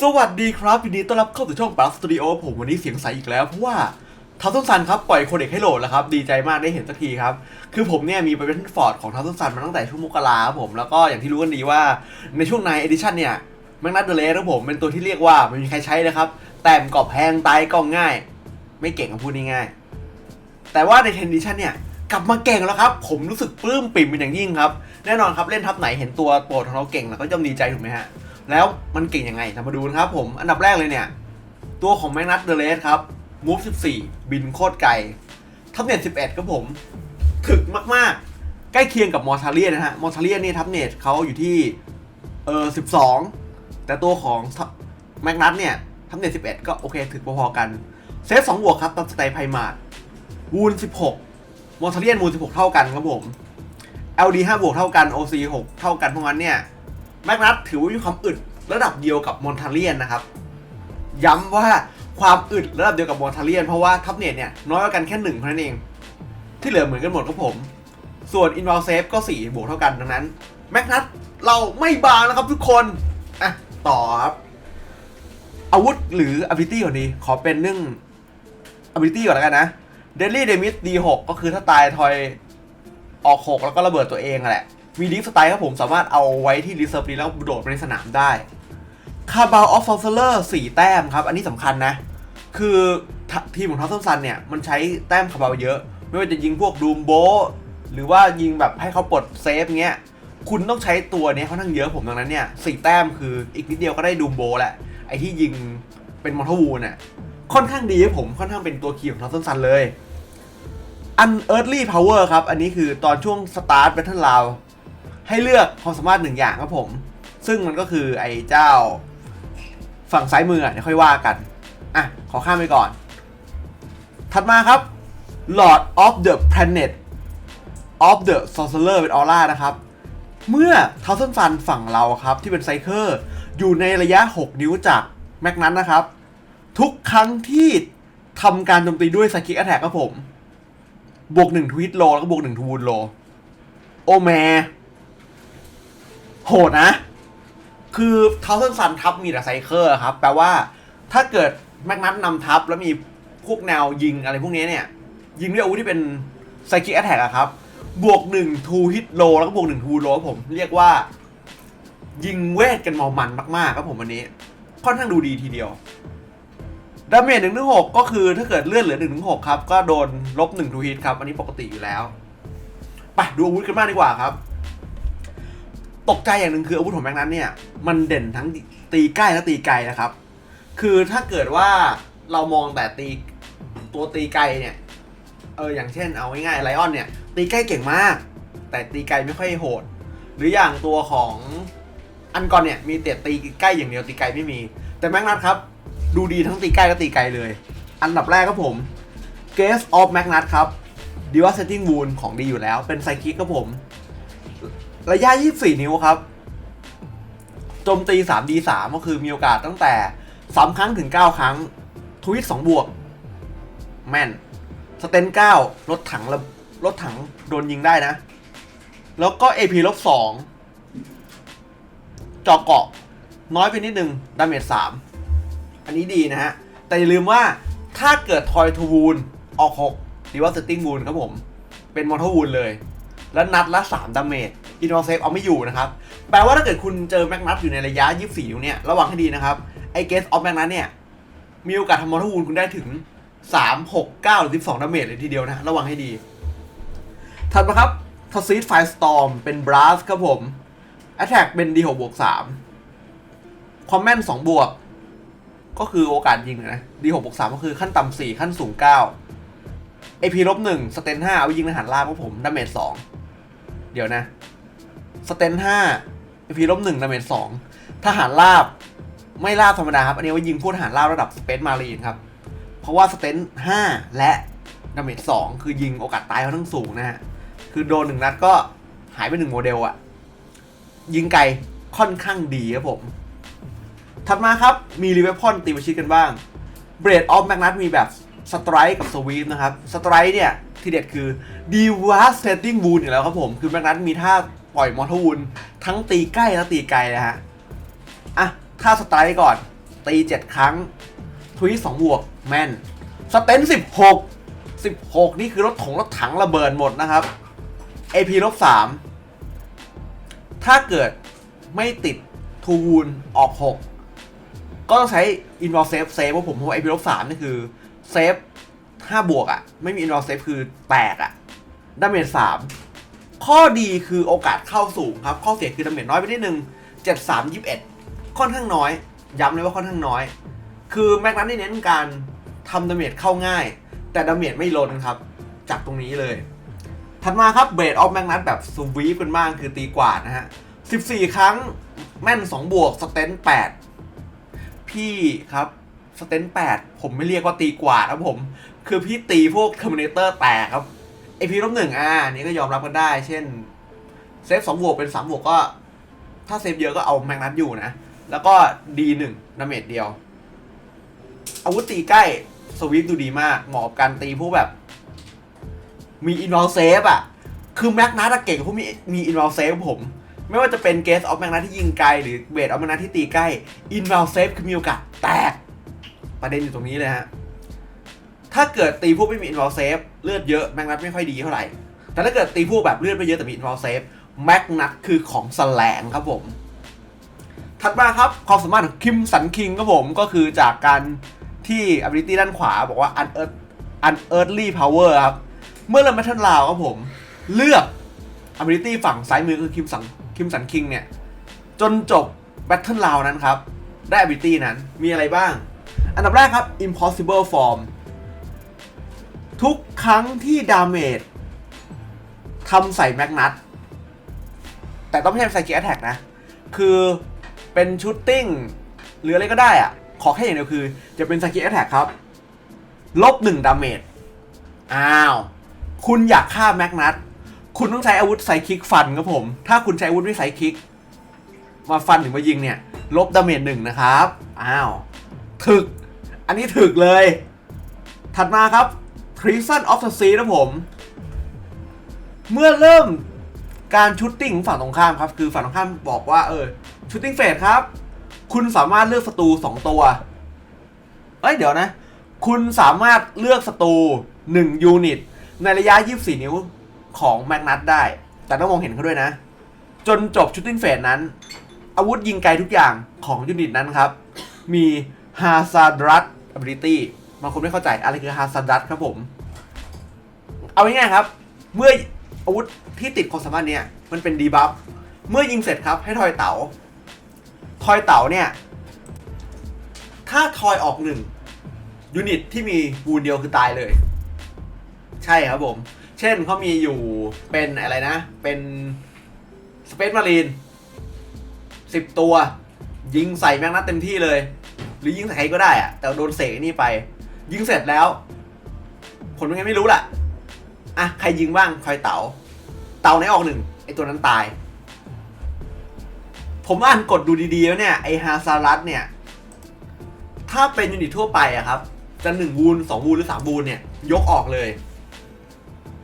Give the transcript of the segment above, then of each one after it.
สวัสดีครับยินดีต้อนรับเข้าสู่ช่องปาร์สตูดิโอผมวันนี้เสียงใสอีกแล้ว เพราะว่าทาวน์ซันครับ ปล่อยโคเด็กให้โหลดแล้วครับ ดีใจมากได้เห็นสักทีครับ คือผมเนี่ย มีไปเป็นฟอร์ดของทาวน์ซันมาตั้งแต่ช่วงมกราครับผม แล้วก็อย่างที่รู้กันดีว่าในช่วงในเอดิชันเนี่ยแมกนัตเดเลสครับผม เป็นตัวที่เรียกว่าไม่มีใครใช้เลยครับ แต้มกรอบแพงตายก็ง่าย ไม่เก่งกับพูดง่ายๆแต่ว่าในเทนดิชันเนี่ยกลับมาเก่งแล้วครับ ผมรู้สึกปลื้มปิ่มเป็นอย่างยิ่งครับแน่นอนครับเล่นทับไหนเห็นตัวโปรดของเราเก่งเราก็ย่อมดีใจถูกไหมฮะ แล้วมันเก่งยังไงเรามาดูนะครับผม อันดับแรกเลยเนี่ย ตัวของแมกนัตเดเลสครับมูฟ14 บินโคตรไกลทับเน็ต11ครับผม ถึกมากๆ ใกล้เคียงกับมอร์ทาเลียนนะฮะ มอร์ทาเลียนนี่ทับเน็ตเขาอยู่ที่เออ12 แต่ตัวของแมกนัตเนี่ยทับเน็ต11 ก็โอเคถึกพอๆกัน เซฟ2บวกครับตามสไตล์ไพมาดวูน16 มอร์ทาเลียนวูน16 เท่ากันครับผม LD 5บวกเท่ากัน OC 6 เท่ากันเพราะงั้นเนี่ย แมกนัตถือว่ามีความอึดระดับเดียวกับมอนทาเลียนนะครับ ย้ำว่าความอึดระดับเดียวกับมอนทาเลียน เพราะว่าทับเนตเนี่ยน้อยกว่ากันแค่หนึ่งเท่านั้นเอง ที่เหลือเหมือนกันหมดครับผม ส่วนอินว l ลเซฟก็ 4 บวกเท่ากันดังนั้นแมกนัตเราไม่บางนะครับทุกคนอะต่อครับอาวุธหรือ ability ก่อนดีขอเป็นเรื่อง ability ก่อนแล้วกันนะ Deadly Damage D6 ก็คือถ้าตายทอยออก6แล้วก็ระเบิดตัวเองแหละ มีดิฟสไตล์ครับผมสามารถเอาไว้ที่รีเซิร์ฟนี้แล้วโดดไปในสนามได้คาบาลออฟซอลเซอร์สี่แต้มครับ อันนี้สำคัญนะ คือททีมของทัพซัมซันเนี่ย มันใช้แต้มคาบาลเยอะ ไม่ว่าจะยิงพวกดูมโบ หรือว่ายิงแบบให้เขาปลดเซฟเงี้ย คุณต้องใช้ตัวนี้เขาทั้งเยอะผมดังนั้นเนี่ยสี่แต้มคืออีกนิดเดียวก็ได้ดูมโบแหละ ไอที่ยิงเป็นมอเตอร์วูน่ะค่อนข้างดีครับผมค่อนข้างเป็นตัวคีย์ของทัพซัมซันเลย Unearthly Power ครับ อันนี้คือตอนช่วง Start Battle Round ให้เลือกความสามารถหนึ่งอย่างครับผม ซึ่งมันก็คือไอ้เจ้าฝั่งซ้ายมืออะเดี๋ยวค่อยว่ากัน อะ ขอข้ามไปก่อน ถัดมาครับ Lord of the Planet of the Sorcerer เป็นออร่านะครับ เมื่อเทาวเซนฟันฝั่งเราครับที่เป็นไซเคอร์อยู่ในระยะ 6 นิ้วจากแม็กนั้นนะครับ ทุกครั้งที่ทำการโจมตีด้วยสกิกแอ t แทกครับผม บวก1ทวิตโลแล้วก็บวก1ทูนโล โอแม โหดนะ คือเทาเซนซันทับมีแต่ไซเคอร์ครับ แปลว่าถ้าเกิดแมกนัตนำทับแล้วมีพวกแนวยิงอะไรพวกนี้เนี่ย ยิงด้วยอาวุธที่เป็นไซคิแอ t แทกครับ บวก1ทูฮิตโลแล้วก็บวก1ทูโลครับผมเรียกว่า ยิงเวทกันมามันมากๆครับผมวันนี้ ค่อนข้างดูดีทีเดียวดาเมจหนึ่งถึงหกก็คือถ้าเกิดเลื่อนเหลือหนึ่งถึงหกครับ ก็โดนลบหนึ่งทูฮิตครับ อันนี้ปกติอยู่แล้ว ไปดูอาวุธกันมากดีกว่าครับ ตกใจอย่างหนึ่งคืออาวุธของแม็กนั้นเนี่ย มันเด่นทั้งตีใกล้และตีไกลนะครับ คือถ้าเกิดว่าเรามองแต่ตีตัวตีไกลเนี่ย เอออย่างเช่นเอาง่ายๆไลออนเนี่ย ตีใกล้เก่งมาก แต่ตีไกลไม่ค่อยโหด หรืออย่างตัวของอันก่อนเนี่ยมีแต่ตีใกล้อย่างเดียวตีไกลไม่มี แต่แม็กนัทครับดูดีทั้งตีใกล้และตีไกลเลย อันดับแรกครับผม g a z e of Magnus ครับ Devastating Wound ของดีอยู่แล้ว เป็นไซคิกครับผม ระยะ 24 นิ้วครับ โจมตี 3D3 ก็คือมีโอกาสตั้งแต่ 3 ครั้งถึง 9 ครั้ง ทวิต 2 บวก แม่น สเตน 9 รถถังรถถังโดนยิงได้นะ แล้วก็ AP ลบ2จอเกาะ น้อยไปนิดนึง ดาเมจ 3 อันนี้ดีนะฮะ แต่อย่าลืมว่าถ้าเกิดทอยทูวูนออก6หรือว่าเซตติ้งวูนครับผม เป็นมอเตอร์วูนเลย แล้วนัดละ 3 ดาเมจ อินวอลเซฟเอาไม่อยู่นะครับ แปลว่าถ้าเกิดคุณเจอแม็กนัทอยู่ในระยะ 24นิ้วเนี่ยระวังให้ดีนะครับ ไอเกสออฟแม็กนัทเนี่ย มีโอกาสทำมอร์วูนคุณได้ถึง 3 6 9 หรือ 12 ดาเมจเลยทีเดียวนะ ระวังให้ดี ถัดมาครับทอซีดไฟสตอร์มเป็นบราสครับผม Attack เป็น D6 บวก3คอมแม่น2บวก ก็คือโอกาสยิงนะ D6 บวก3ก็คือขั้นต่ำ4ขั้นสูง9 AP ลบ1สเตน5เอาไว้ยิงในหันล่างครับผมดาเมจ2เดี๋ยวนะ สเตน5 AP ลบ1ดาเมจ2ทหารราบไม่ราบธรรมดาครับ อันนี้ไว้ยิงพวกทหารราบระดับสเปซมารีนครับ เพราะว่าสเตน5และดาเมจ2คือยิงโอกาสตายค่อนข้งสูงนะฮะ คือโดนหนึ่งนัดก็หายไปหนึ่งโมเดลอะยิงไกลค่อนข้างดีครับผม ถัดมาครับ มีรีเวพอนตีประชิดกันบ้างเบรดออฟแมกนัทมีแบบสไตร์กับสวีปนะครับ สไตร k ์เนี่ย ที่เด็ดคือ devastating wound อยู่แล้วครับผม คือแมกนัทมีท่าปล่อยมอเตอร์วูนทั้งตีใกล้และตีไกลนะฮะ อะท่าสไตร์ก่อน ตีเจ็ดครั้งทวีสองบวก แมนสเตนสิบหกสิบหกนี่คือรถถงรถถังระเบิดหมดนะครับ AP ลบสามถ้าเกิดไม่ติดทูวูนออก 6 ก็ต้องใช้ i n v o l save save เพราะผมเพราะ AP ลบสามนี่คือเซฟ5บวกอะ่ะไม่มี i n v o l save คือแตกอะ่ะดาเมจ3ข้อดีคือโอกาสเข้าสูงครับ ข้อเสียคือดาเมจน้อยไปนิดนึง7 3 21ค่อนข้างน้อย ย้ำเลยว่าค่อนข้างน้อย คือแม็กนัทนี่เน้นการทำดาเมจเข้าง่าย แต่ดาเมจไม่ล้นครับ จากตรงนี้เลย ถัดมาครับเบรดออฟแมกนัทแบบสวีปกันบ้างคือตีกวาดนะฮะ14ครั้งแม่น2บวกสเตน8พี่ครับสเตน8ผมไม่เรียกว่าตีกวาดครับผม คือพี่ตีพวกเทอร์มินเตอร์แตกครับไอพีลบหนึ่งอ่านี่ก็ยอมรับกันได้ เช่นเซฟ2บวกเป็น3บวกก็ ถ้าเซฟเยอะก็เอาแมกนัทอยู่นะ แล้วก็ดีหนึ่งดาเมจเดียว อาวุธตีใกล้สวีปดูดีมาก เหมาะกับการตีพวกแบบ มีอินวอลเซฟอะ คือแม็กนัทเก่งพวกมีมีอินวอลเซฟผม ไม่ว่าจะเป็นเกสออฟแม็กนัทที่ยิงไกล หรือเบสออฟแม็กนัทที่ตีใกล้อินวอลเซฟคือมีโอกาสแตก ประเด็นอยู่ตรงนี้เลยฮะ ถ้าเกิดตีพวกไม่มีอินวอลเซฟเลือดเยอะแม็กนัทไม่ค่อยดีเท่าไหร่ แต่ถ้าเกิดตีพวกแบบเลือดไม่เยอะแต่มีอินวอลเซฟแม็กนัทคือของแสลงครับผม ถัดมาครับความสามารถของคิมสันคิงครับผมก็คือจากการที่ ability ด้านขวาบอกว่า unearth unearthly power ครับ เมื่อเริ่มแมทเทิลาวครับผม เลือก ability ฝั่งซ้ายมือคือคิมสันคิมสันคิงเนี่ย จนจบแบทเทิลราวนั้นครับ ได้ ability นั้นมีอะไรบ้าง อันดับแรกครับ impossible form ทุกครั้งที่ดาเมจทำใส่แมกนัตแต่ต้องไม่ใช่ไซคิ a แท c k นะ คือเป็นชูตติ้ง หรืออะไรก็ได้อะขอแค่อย่างเดียวคือ จะเป็นไซคิ a แท c k ครับ ลบหนึ่งดาเมจ อ้าว คุณอยากฆ่าแมกนัตคุณต้องใช้อาวุธไซคิกฟันครับผม ถ้าคุณใช้อาวุธไม่ไซคิก มาฟันหรือมายิงเนี่ย ลบดาเมจหนึ่งนะครับ อ้าว ถึก อันนี้ถึกเลย ถัดมาครับ Treason of the Sea นะผม เมื่อเริ่มการชุตติ้งของฝั่งตรงข้ามครับ คือฝั่งตรงข้ามบอกว่าเออชุตติ้งเฟสครับ คุณสามารถเลือกศัตรู2ตัว เอ้ยเดี๋ยวนะ คุณสามารถเลือกศัตรู1ยูนิต ในระยะ 24 นิ้วของแมกนัตได้ แต่ต้องมองเห็นเขาด้วยนะ จนจบชุตติ้งเฟสนั้น อาวุธยิงไกลทุกอย่างของยูนิตนั้นครับ มีฮาซาดรัต ability บางคนไม่เข้าใจอะไรคือฮาซาดรัตครับผม เอาง่ายๆครับ เมื่ออาวุธที่ติดความสามารถเนี้ยมันเป็นดีบัฟเมื่อยิงเสร็จครับให้ทอยเต๋าทอยเต๋าเนี่ย ถ้าทอยออกหนึ่งยูนิตที่มีวูนเดียวคือตายเลย ใช่ครับผม เช่นเขามีอยู่เป็นอะไรนะ เป็นสเปซมารีนสิบตัว ยิงใส่แมกนัตเต็มที่เลย หรือยิงใส่ใครก็ได้อะแต่โดนเสกนี่ไป ยิงเสร็จแล้ว ผลเป็นไงไม่รู้แหละอะใครยิงบ้างคอยเต๋าเต๋าไหนออกหนึ่งไอตัวนั้นตาย ผมอ่านกดดูดีๆแล้วเนี่ยไอฮาซารัสเนี่ย ถ้าเป็นยูนิตทั่วไปอะครับ จะหนึ่งวูนสองวูนหรือสามวูนเนี่ย ยกออกเลย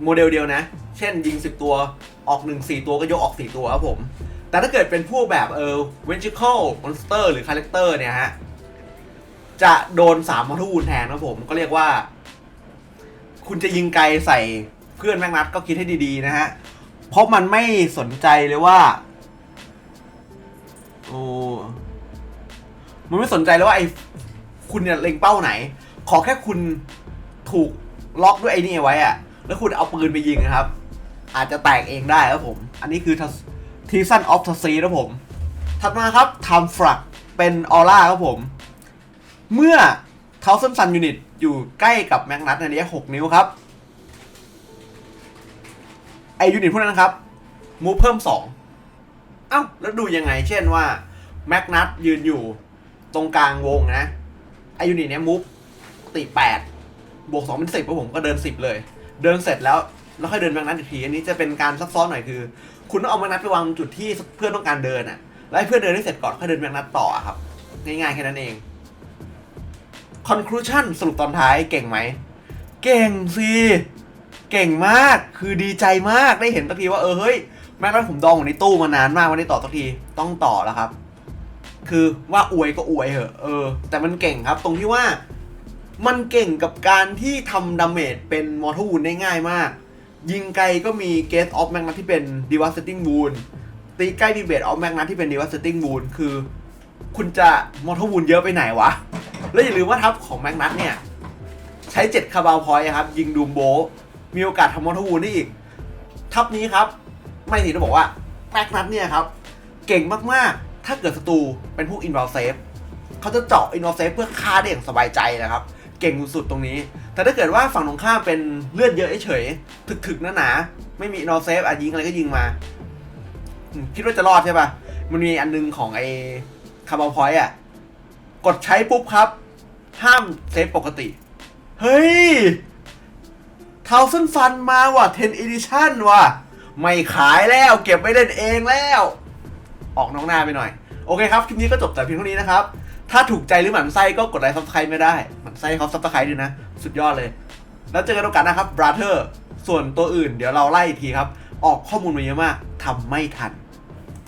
โมเดลเดียวนะ เช่นยิงสิบตัวออกหนึ่งสี่ตัวก็ยกออกสี่ตัวครับผม แต่ถ้าเกิดเป็นพวกแบบเออเวนจิคอลมอนสเตอร์หรือคาแรคเตอร์เนี่ยฮะ จะโดนสามมอทูวูนแทนครับผมก็เรียกว่า คุณจะยิงไกลใส่เพื่อนแมกนัดก็คิดให้ดีๆนะฮะ เพราะมันไม่สนใจเลยว่า โอ้มันไม่สนใจเลยว่าไอ้คุณเนี่ยเล็งเป้าไหน ขอแค่คุณถูกล็อกด้วยไอ้นี่ไว้อะแล้วคุณเอาปืนไปยิงนะครับ อาจจะแตกเองได้ครับผม อันนี้คือทีซันออฟทซีครับผม ถัดมาครับทำฟรักเป็นออร่าครับผม เมื่อเทาซันซันยูนิตอยู่ใกล้กับแมกนัตในระยะ6 นิ้วครับ ไอยูนิตพวกนั้นครับ มูฟเพิ่ม 2 เอ้า แล้วดูยังไง เช่นว่าแมกนัตยืนอยู่ตรงกลางวงนะไอยูนิตเนี้ยมูฟตี8บวก2เป็น10ครับผมก็เดิน 10 เลย เดินเสร็จแล้วแล้วค่อยเดินแมกนัตอีกที อันนี้จะเป็นการซับซ้อนหน่อยคือ คุณต้องเอาแมกนัตไปวางจุดที่เพื่อนต้องการเดินอะแล้วให้เพื่อนเดินให้เสร็จก่อนค่อยเดินแมกนัตต่อครับง่ายๆแค่นั้นเอง conclusion สรุปตอนท้ายเก่งไหม เก่งสิ เก่งมาก คือดีใจมากได้เห็นสักทีว่าเออเฮ้ย แม้ว่าผมดองอยู่ในตู้มานานมากวันนี้ต่อสักทีต้องต่อแล้วครับ คือว่าอวยก็อวยเหอะเออ แต่มันเก่งครับ ตรงที่ว่ามันเก่งกับการที่ทำดาเมจเป็นมอร์ทวูนได้ง่ายมาก ยิงไกลก็มีเกสออฟแมกนัทที่เป็น devastating wound ตีใกล้มีเบสออฟแมกนัทที่เป็น devastating wound คือ คุณจะมอร์ทวูนเยอะไปไหนวะ แล้วอย่าลืมว่าทัพของแมกนัทเนี่ย ใช้ 7 คาบาลพอยต์ครับ ยิงดูมโบ มีโอกาสทำมอร์ทวูนได้อีก ทัพนี้ครับ ไม่สิจะบอกว่าแมกนัทเนี่ยครับ เก่งมาก ๆ ถ้าเกิดศัตรูเป็นพวกอินว l ลเซฟเขาจะเจาะอินว l ลเซฟเพื่อฆ่าได้อย่างสบายใจนะครับ เก่งสุดๆตรงนี้ แต่ถ้าเกิดว่าฝั่งตรงข้ามเป็นเลือดเยอะเฉยถึกๆหนาๆไม่มีอินว l ลเซฟอะยิงอะไรก็ยิงมาคิดว่าจะรอดใช่ปะมันมีอันนึงของไอ้คาร์บอพอยต์อะ กดใช้ปุ๊บครับ ห้ามเซฟปกติ เฮ้ยเทาเส้นฟันมาว่ะ10 edition ว่ะ ไม่ขายแล้วเก็บไว้เล่นเองแล้ว ออกน้องหน้าไปหน่อย โอเคครับ คลิปนี้ก็จบแต่เพียงเท่านี้นะครับ ถ้าถูกใจหรือหมั่นไส้ก็กดไลค์ซับสไครต์ไม่ได้ หมั่นไส้เขาซับสไครต์ด้วยนะ สุดยอดเลย แล้วเจอกันโอกาสนะครับ brother ส่วนตัวอื่นเดี๋ยวเราไล่อีกทีครับ ออกข้อมูลมาเยอะมากทำไม่ทัน